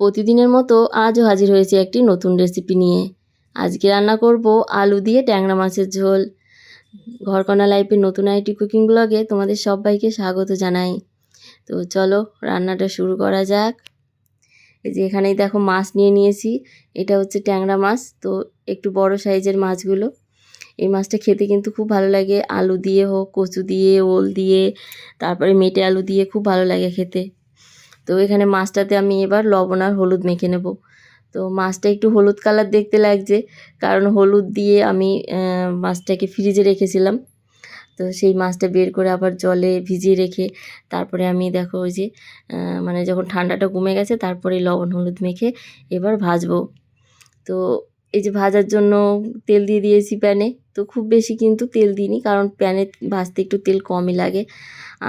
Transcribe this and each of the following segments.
প্রতিদিনের মতো আজও হাজির হয়েছে একটি নতুন রেসিপি নিয়ে। আজকে রান্না করব আলু দিয়ে ট্যাংরা মাছের ঝোল। ঘরকন্যা লাইফের নতুন আইটি কুকিং ব্লগে তোমাদের সবাইকে স্বাগত জানাই। তো চলো রান্নাটা শুরু করা যাক। এই যে এখানেই দেখো মাছ নিয়ে নিয়েছি। এটা হচ্ছে ট্যাংরা মাছ, তো একটু বড় সাইজের মাছগুলো। এই মাছটা খেতে কিন্তু খুব ভালো লাগে। আলু দিয়ে হোক, কচু দিয়ে, ওল দিয়ে, তারপরে মেটে আলু দিয়ে খুব ভালো লাগে খেতে। তো এখানে মাছটাতে আমি এবার লবণ আর হলুদ মেখে নেব। তো মাছটা একটু হলুদ কালার দেখতে লাগছে, কারণ হলুদ দিয়ে আমি মাছটাকে ফ্রিজে রেখেছিলাম। তো সেই মাছটা বের করে আবার জলে ভিজিয়ে রেখে তারপরে আমি দেখো ওই যে মানে যখন ঠান্ডাটা কমে গেছে তারপরে লবণ হলুদ মেখে এবার ভাজবো। তো এই যে ভাজার জন্য তেল দিয়ে দিয়েছি প্যানে, তো খুব বেশি কিন্তু তেল দিইনি, কারণ প্যানে ভাজতে একটু তেল কমই লাগে,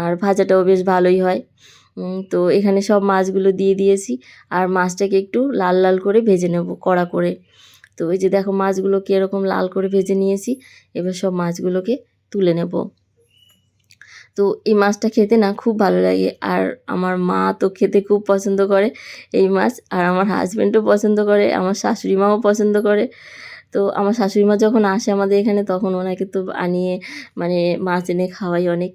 আর ভাজাটাও বেশ ভালোই হয়। তো এখানে সব মাছগুলো দিয়ে দিয়েছি। আর মাছটাকে একটু লাল লাল করে ভেজে নেব, কড়া করে। তো এই যে দেখো মাছগুলোকে এরকম লাল করে ভেজে নিয়েছি। এবার সব মাছগুলোকে তুলে নেব। তো এই মাছটা খেতে না খুব ভালো লাগে। আর আমার মা তো খেতে খুব পছন্দ করে এই মাছ। আর আমার হাজব্যান্ডও পছন্দ করে, আমার শাশুড়ি মাও পছন্দ করে। তো আমার শাশুড়ি মা যখন আসে আমাদের এখানে, তখন ওনাকে তো আনিয়ে মানে মাছ এনে খাওয়াই অনেক।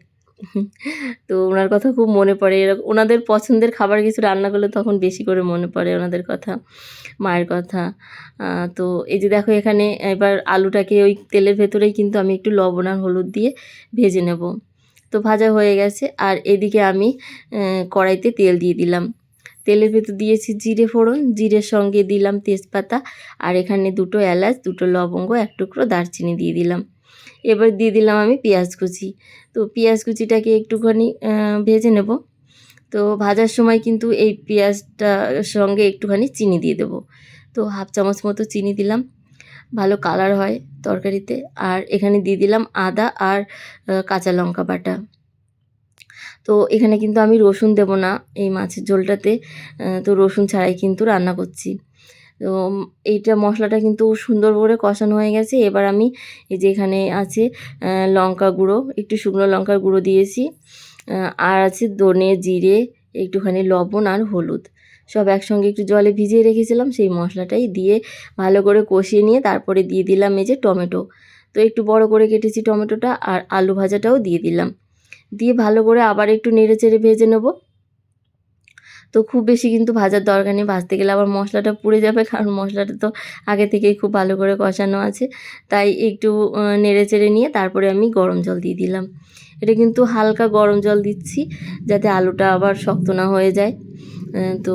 তো ওনার কথা খুব মনে পড়ে। এরকম ওনাদের পছন্দের খাবার কিছু রান্না করলে তখন বেশি করে মনে পড়ে ওনাদের কথা, মায়ের কথা। তো এই যে দেখো এখানে এবার আলুটাকে ওই তেলের ভেতরেই কিন্তু আমি একটু লবণ আর হলুদ দিয়ে ভেজে নেব। তো ভাজা হয়ে গেছে আর এদিকে আমি কড়াইতে তেল দিয়ে দিলাম। তেলের ভেতর দিয়েছি জিরে ফোড়ন, জিরের সঙ্গে দিলাম তেজপাতা আর এখানে দুটো এলাচ, দুটো লবঙ্গ, এক টুকরো দারচিনি দিয়ে দিলাম। এবার দিয়ে দিলাম আমি পেঁয়াজ কুচি। তো পেঁয়াজ কুচিটাকে একটুখানি ভেজে নেব। তো ভাজার সময় কিন্তু এই পেঁয়াজটা সঙ্গে একটুখানি চিনি দিয়ে দেবো। তো হাফ চামচ মতো চিনি দিলাম। ভালো কালার হয় তরকারিতে। আর এখানে দিয়ে দিলাম আদা আর কাঁচা লঙ্কা বাটা। তো এখানে কিন্তু আমি রসুন দেব না এই মাছের ঝোলটাতে। তো রসুন ছাড়াই কিন্তু রান্না করছি। তো এইটা মশলাটা কিন্তু সুন্দর করে কষানো হয়ে গেছে। এবার আমি এই যে এখানে আছে লঙ্কা গুঁড়ো, একটু শুকনো লঙ্কার গুঁড়ো দিয়েছি। আর আছে দনে জিরে, একটুখানি লবণ আর হলুদ। সব একসঙ্গে একটু জলে ভিজিয়ে রেখেছিলাম, সেই মশলাটাই দিয়ে ভালো করে কষিয়ে নিয়ে তারপরে দিয়ে দিলাম এই যে টমেটো। তো একটু বড় করে কেটেছি টমেটোটা আর আলু ভাজাটাও দিয়ে দিলাম। দিয়ে ভালো করে আবার একটু নেড়ে চেড়ে ভেজে নেব। তো খুব বেশি কিন্তু ভাজার দরকার নেই। ভাজতে গেলে আবার মশলাটা পুড়ে যাবে, কারণ মশলাটা তো আগে থেকেই খুব ভালো করে কষানো আছে। তাই একটু নেড়ে চেড়ে নিয়ে তারপরে আমি গরম জল দিয়ে দিলাম। এটা কিন্তু হালকা গরম জল দিচ্ছি, যাতে আলুটা আবার শক্ত না হয়ে যায়। তো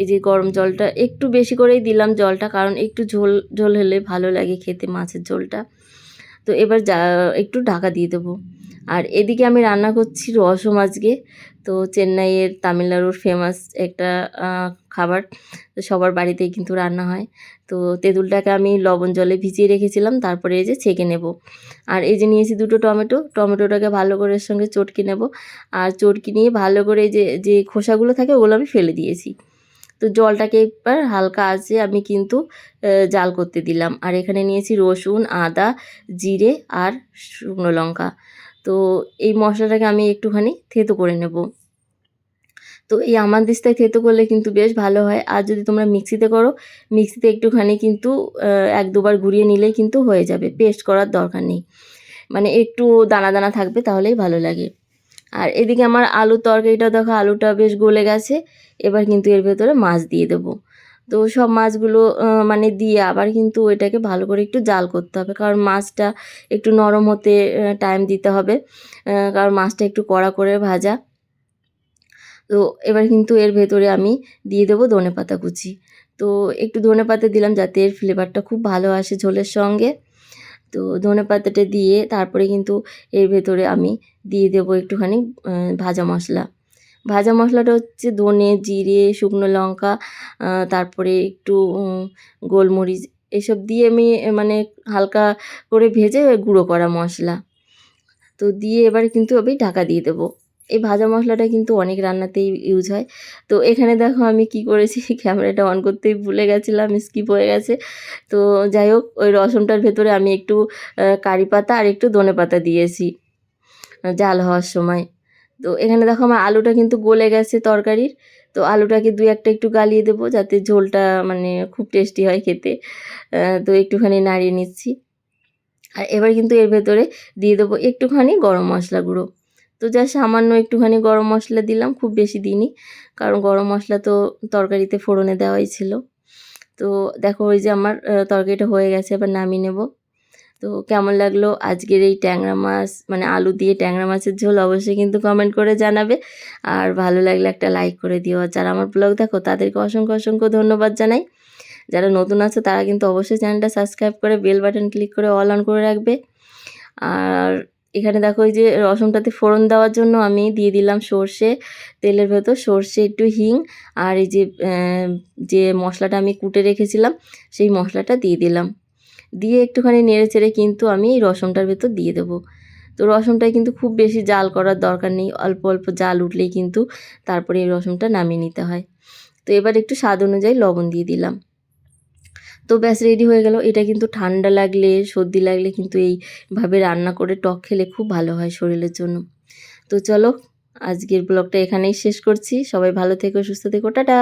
এই যে গরম জলটা একটু বেশি করেই দিলাম জলটা, কারণ একটু ঝোল ঝোল হলে ভালো লাগে খেতে মাছের ঝোলটা। তো এবার যা, একটু ঢাকা দিয়ে দেবো। আর এদিকে আমি রান্না করছি রসম আজকে। তো চেন্নাইয়ের তামিলনাড়ুর ফেমাস একটা খাবার। তো সবার বাড়িতেই কিন্তু রান্না হয়। তো তেঁতুলটাকে আমি লবণ জলে ভিজিয়ে রেখেছিলাম, তারপরে এই যে ছেঁকে নেব। আর এই যে নিয়েছি দুটো টমেটো, টমেটোটাকে ভালো করে এর সঙ্গে চটকে নেব। আর চটকি নিয়ে ভালো করে যে যে খোসাগুলো থাকে ওগুলো আমি ফেলে দিয়েছি। তো জলটাকে একবার হালকা আছে আমি কিন্তু জাল করতে দিলাম। আর এখানে নিয়েছি রসুন, আদা, জিরে আর শুকনো লঙ্কা। তো এই মশলাটাকে আমি একটুখানি থেতো করে নেব। তো এই আমার দিস্তায় থেতো করলে কিন্তু বেশ ভালো হয়। আর যদি তোমরা মিক্সিতে করো, মিক্সিতে একটুখানি কিন্তু এক দুবার ঘুরিয়ে নিলেই কিন্তু হয়ে যাবে। পেস্ট করার দরকার নেই। মানে একটু দানা দানা থাকবে তাহলেই ভালো লাগে। আর এদিকে আমার আলুর তরকারিটা দেখো, আলুটা বেশ গলে গেছে। এবার কিন্তু এর ভেতরে মাছ দিয়ে দেবো। তো সব মাছগুলো মানে দিয়ে আবার কিন্তু ওইটাকে ভালো করে একটু জাল করতে হবে। কারণ মাছটা একটু নরম হতে টাইম দিতে হবে কারণ মাছটা একটু কড়া করে ভাজা। তো এবার কিন্তু এর ভেতরে আমি দিয়ে দেবো ধনে পাতা কুচি। তো একটু ধনে পাতা দিলাম যাতে এর ফ্লেভারটা খুব ভালো আসে ঝোলের সঙ্গে। তো ধনে পাতাটা দিয়ে তারপরে কিন্তু এর ভেতরে আমি দিয়ে দেবো একটুখানি ভাজা মশলা। ভাজা মশলাটা হচ্ছে ধনে, জিরে, শুকনো লঙ্কা তারপরে একটু গোলমরিচ, এসব দিয়ে আমি মানে হালকা করে ভেজে গুঁড়ো করা মশলা। তো দিয়ে এবার কিন্তু আমি ঢাকা দিয়ে দেবো। এই ভাজা মশলাটা কিন্তু অনেক রান্নাতেই ইউজ হয়। তো এখানে দেখো আমি কি করেছি, ক্যামেরাটা অন করতেই ভুলে গেছিলাম স্কিপ হয়ে গেছে। তো যাই হোক, ওই রসমটার ভেতরে আমি একটু কারি পাতা আর একটু ধনে পাতা দিয়েছি জাল হওয়ার সময়। তো এখানে দেখো আমার আলুটা কিন্তু গলে গেছে তরকারির। তো আলুটাকে দুই একটা একটু গালিয়ে দেবো যাতে ঝোলটা মানে খুব টেস্টি হয় খেতে। তো একটুখানি নাড়িয়ে নিচ্ছি। আর এবার কিন্তু এর ভেতরে দিয়ে দেবো একটুখানি গরম মশলা গুঁড়ো। তো যা সামান্য একটুখানি গরম মশলা দিলাম, খুব বেশি দিইনি। কারণ গরম মশলা তো তরকারিতে ফোড়নে দেওয়াই ছিল। তো দেখো ওই যে আমার তরকারিটা হয়ে গেছে, এবার নামিয়ে নেব। তো কেমন লাগল আজকের এই ট্যাংরা মাছ মানে আলু দিয়ে ট্যাংরা মাছের ঝোল অবশ্যই কিন্তু কমেন্ট করে জানাবে। আর ভালো লাগলে একটা লাইক করে দিও। আর যারা আমার ব্লগ দেখো, তাদেরকে অসংখ্য অসংখ্য ধন্যবাদ জানাই। যারা নতুন আছে, তারা কিন্তু অবশ্যই চ্যানেলটা সাবস্ক্রাইব করে বেল বাটন ক্লিক করে অল অন করে রাখবে। আর এখানে দেখো, এই যে রসুনটাতে ফোড়ন দেওয়ার জন্য আমি দিয়ে দিলাম সর্ষে, তেলের ভেতর সর্ষে, একটু হিং, আর এই যে যে মশলাটা আমি কুটে রেখেছিলাম, সেই মশলাটা দিয়ে দিলাম। দিয়ে একটুখানি নেড়ে চেড়ে কিন্তু আমি এই রসুনটার ভেতর দিয়ে দেবো। তো রসুনটায় কিন্তু খুব বেশি জাল করার দরকার নেই, অল্প অল্প জাল উঠলেই কিন্তু তারপরে এই রসুনটা নামিয়ে নিতে হয়। তো এবার একটু স্বাদ অনুযায়ী লবণ দিয়ে দিলাম। তো ব্যাস, রেডি হয়ে গেল। এটা কিন্তু ঠান্ডা লাগলে, সর্দি লাগলে কিন্তু এইভাবে রান্না করে টক খেলে খুব ভালো হয় শরীরের জন্য। তো চলো, আজকের ব্লগটা এখানেই শেষ করছি। সবাই ভালো থেকো, সুস্থ থেকো, টাটা!